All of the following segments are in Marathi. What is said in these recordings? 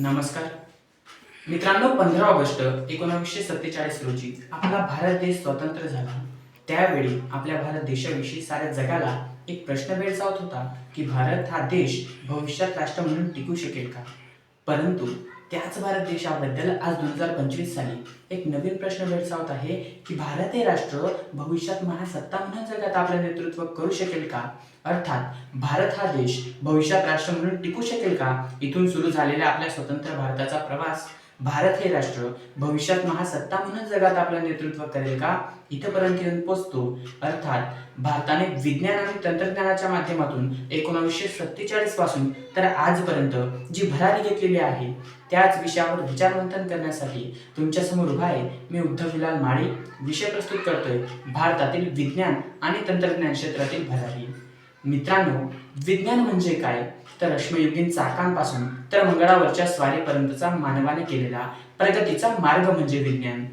नमस्कार. मित्रांनो पंधरा ऑगस्ट एकोणावीसशे सत्तेचाळीस रोजी आपला भारत देश स्वतंत्र झाला. त्यावेळी आपल्या भारत देशाविषयी साऱ्या जगाला एक प्रश्न भेडसावत होता की भारत हा देश भविष्यात राष्ट्र म्हणून टिकू शकेल का? परंतु त्याच भारत देशाबद्दल आज दोन हजार पंचवीस साली एक नवीन प्रश्न भेडसावत आहे की भारत हे राष्ट्र भविष्यात महासत्ता म्हणून जगात आपलं नेतृत्व करू शकेल का? अर्थात भारत हा देश भविष्यात राष्ट्र म्हणून टिकू शकेल का? इथून सुरू झालेल्या आपल्या स्वतंत्र भारताचा प्रवास भारत हे राष्ट्र भविष्यात महासत्ता म्हणून जगात आपलं नेतृत्व करेल का? इथपर्यंत येऊन पोचतो. अर्थात भारताने विज्ञान आणि तंत्रज्ञानाच्या माध्यमातून एकोणावीसशे सत्तेचाळीसपासून तर आजपर्यंत जी भरारी घेतलेली आहे त्याच विषयावर विचारमंथन करण्यासाठी तुमच्यासमोर उभा आहे मी उद्धव विलाल माळी. विषय प्रस्तुत करतोय भारतातील विज्ञान आणि तंत्रज्ञान क्षेत्रातील भरारी मित्रांनो विज्ञान म्हणजे काय? तर अश्मयुगीन चाकांपासून तर मंगळावरच्या स्वारीपर्यंतचा मानवाने केलेला प्रगतीचा मार्ग म्हणजे विज्ञान.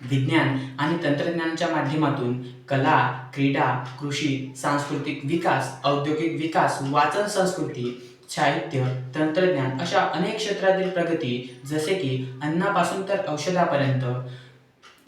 विज्ञान आणि तंत्रज्ञानाच्या माध्यमातून कला क्रीडा कृषी सांस्कृतिक विकास औद्योगिक विकास वाचन संस्कृती साहित्य तंत्रज्ञान अशा अनेक क्षेत्रातील प्रगती जसे की अन्नापासून तर औषधापर्यंत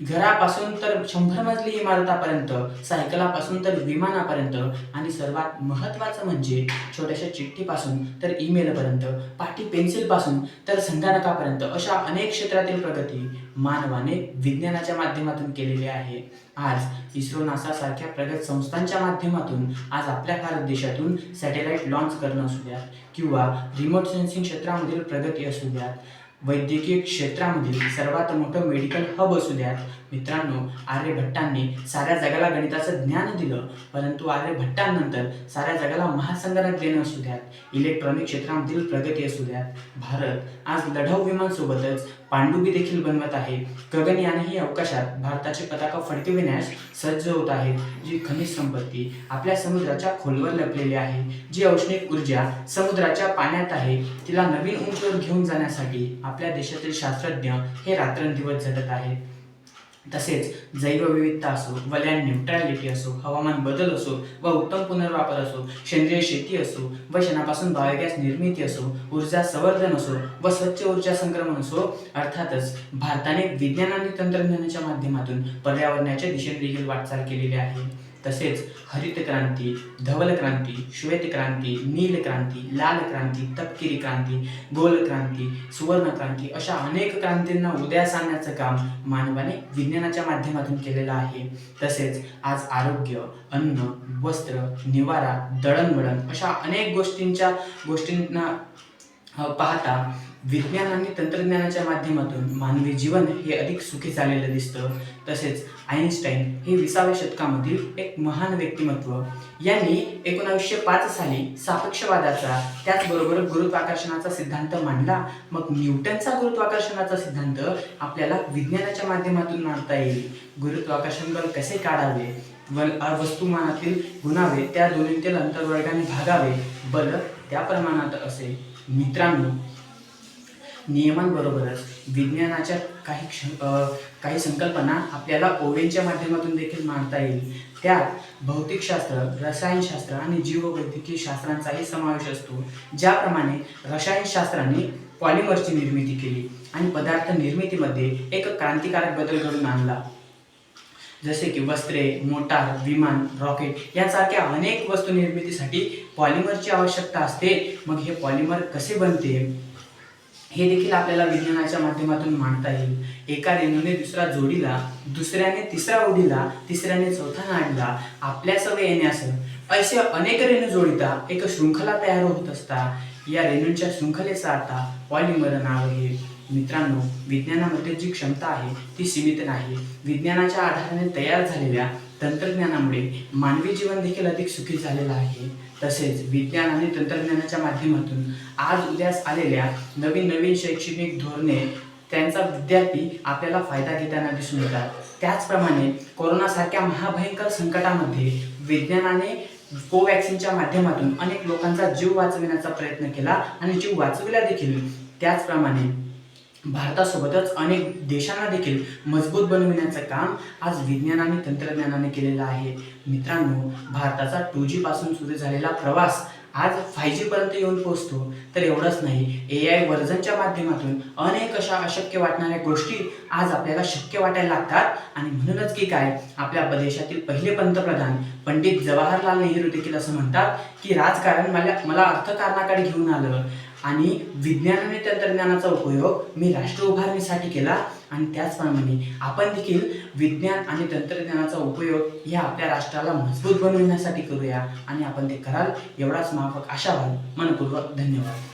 घरापासून तर शंभर मजली इमारतापर्यंत सायकलापासून तर विमानापर्यंत आणि सर्वात महत्त्वाचं म्हणजे छोट्याशा चिठ्ठीपासून तर ईमेलपर्यंत पाठी पेन्सिलपासून तर संगणकापर्यंत अशा अनेक क्षेत्रातील प्रगती मानवाने विज्ञानाच्या माध्यमातून केलेली आहे. आज इस्रो नासा सारख्या प्रगत संस्थांच्या माध्यमातून आज आपल्या भारत देशातून सॅटेलाइट लॉन्च करणं असू द्यात किंवा रिमोट सेन्सिंग क्षेत्रामधील प्रगती असू द्यात. वैद्यकीय क्षेत्रामधील सर्वात मोठं मेडिकल हब असू द्यात. मित्रांनो आर्यभट्टांनी साऱ्या जगाला गणिताचं ज्ञान दिलं परंतु आर्यभट्टांनंतर साऱ्या जगाला महासंगणक देणं असू द्यात. इलेक्ट्रॉनिक क्षेत्रामधील प्रगती असू द्यात. भारत आज लढाऊ विमानसोबतच पांडुबी देखील बनवत आहे. गगनयानही अवकाशात भारताची पताका फडकविण्यास सज्ज होत आहेत जी खनिज संपत्ती आपल्या समुद्राच्या खोलवर लपलेली आहे. जी औष्णिक ऊर्जा समुद्राच्या पाण्यात आहे. तिला नवीन उंचीवर घेऊन जाण्यासाठी आपल्या देशातील शास्त्रज्ञ हे रात्रंदिवस झटत आहेत. तसेच जैवविविधता असो वलॅन न्यूट्रॅलिटी असो हवामान बदल असो व उत्तम पुनर्वापर असो सेंद्रिय शेती असो व शेणापासून बायोगॅस निर्मिती असो ऊर्जा संवर्धन असो व स्वच्छ ऊर्जा संक्रमण असो अर्थातच भारताने विज्ञान आणि तंत्रज्ञानाच्या माध्यमातून पर्यावरणाच्या दिशेने देखील वाटचाल केलेली आहे. तसेच हरित क्रांती धवल क्रांती श्वेत क्रांती नील क्रांती लाल क्रांती तपकिरी क्रांती गोल क्रांती सुवर्ण क्रांती अशा अनेक क्रांतींना उदयास आणण्याचं काम मानवाने विज्ञानाच्या माध्यमातून केलेलं आहे. तसेच आज आरोग्य अन्न वस्त्र निवारा दळणवळण अशा अनेक गोष्टींच्या गोष्टींना पाहता विज्ञान आणि तंत्रज्ञानाच्या माध्यमातून मानवी जीवन हे अधिक सुखी झालेलं दिसतं. तसेच आईन्स्टाईन हे विसाव्या शतकामधील एक महान व्यक्तिमत्व. यांनी एकोणावीसशे पाच साली सापेक्षवादाचा त्याचबरोबर गुरुत्वाकर्षणाचा सिद्धांत मांडला. मग न्यूटनचा गुरुत्वाकर्षणाचा सिद्धांत आपल्याला विज्ञानाच्या माध्यमातून मांडता येईल. गुरुत्वाकर्षण बल कसे काढावे? व वस्तुमानातील गुणावे त्या दोन्हीतील अंतर्वर्गाने भागावे. बल त्या प्रमाणात असे मित्रांनो नियमांबरोबरच विज्ञानाच्या काही क्ष काही संकल्पना आपल्याला ओवेनच्या माध्यमातून देखील मांडता येईल. त्यात भौतिकशास्त्र रसायनशास्त्र आणि जीववैद्यकीय शास्त्रांचाही समावेश असतो ज्याप्रमाणे रसायनशास्त्राने पॉलिमरची निर्मिती केली आणि पदार्थ निर्मितीमध्ये एक क्रांतिकारक बदल घडून आणला. जसे की वस्त्रे मोटार विमान रॉकेट यासारख्या अनेक वस्तू निर्मितीसाठी पॉलिमरची आवश्यकता असते. मग हे पॉलिमर कसे बनते? हे देखील आपल्याला विज्ञानाच्या माध्यमातून मांडता येईल. एका रेणूने दुसरा जोडीला दुसऱ्याने तिसरा ओढीला तिसऱ्याने चौथा नाडला आपल्या सवय येण्यास असे अनेक रेणू जोडिता एक शृंखला तयार होत असता या रेणूंच्या शृंखलेचा आता पॉलिमर नाव आहे. मित्रांनो विज्ञानामध्ये जी क्षमता आहे ती सीमित नाही. विज्ञानाच्या आधाराने तयार झालेल्या तंत्रज्ञानामुळे मानवी जीवन देखील अधिक सुखी झालेलं आहे. तसेच विज्ञान आणि तंत्रज्ञानाच्या माध्यमातून आज उद्यास आलेल्या नवीन नवीन शैक्षणिक धोरणे त्यांचा विद्यार्थी आपल्याला फायदा घेताना दिसून येतात. त्याचप्रमाणे कोरोनासारख्या महाभयंकर संकटामध्ये विज्ञानाने कोवॅक्सिनच्या माध्यमातून अनेक लोकांचा जीव वाचविण्याचा प्रयत्न केला आणि जीव वाचविला देखील. त्याचप्रमाणे भारतासोबतच अनेक देशांना देखील मजबूत बनविण्याचं काम आज विज्ञान आणि तंत्रज्ञानाने केलेलं आहे. मित्रांनो भारताचा टू जी पासून सुरू झालेला प्रवास आज फाय जी पर्यंत येऊन पोहोचतो. तर एवढंच नाही ए आय वर्जनच्या माध्यमातून अनेक अशा अशक्य वाटणाऱ्या गोष्टी आज आपल्याला शक्य वाटायला लागतात. आणि म्हणूनच की काय आपल्या देशातील पहिले पंतप्रधान पंडित जवाहरलाल नेहरू देखील असं म्हणतात की राजकारण मला मला अर्थकारणाकडे घेऊन आलं. आणि विज्ञान आणि तंत्रज्ञानाचा उपयोग मी राष्ट्र उभारणीसाठी केला. आणि त्याचप्रमाणे आपण देखील विज्ञान आणि तंत्रज्ञानाचा उपयोग या आपल्या राष्ट्राला मजबूत बनवण्यासाठी करूया. आणि आपण ते कराल एवढाच माफक आशावाद मनपूर्वक धन्यवाद.